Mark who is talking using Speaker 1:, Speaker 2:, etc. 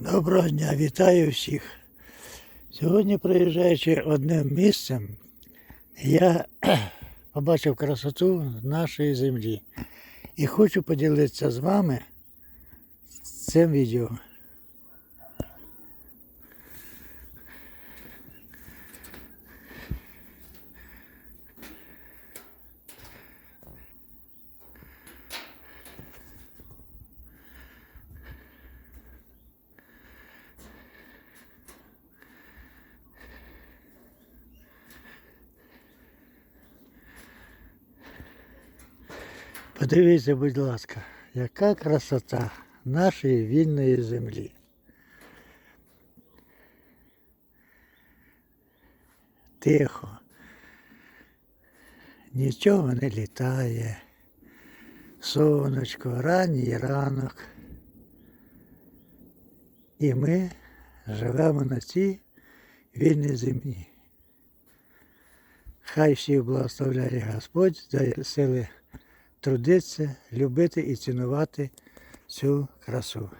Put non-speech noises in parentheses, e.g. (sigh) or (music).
Speaker 1: Доброго дня, вітаю всіх. Сьогодні, проїжджаючи одним місцем, я (clears throat) побачив красоту нашої землі і хочу поділитися з вами цим відео. Подивіться, будь ласка, яка красота нашої вільної землі. Тихо. Нічого не літає. Сонечко, ранній ранок. І ми живемо на цій вільній землі. Хай всіх благословляє Господь, дає сили трудитися, любити і цінувати цю красу.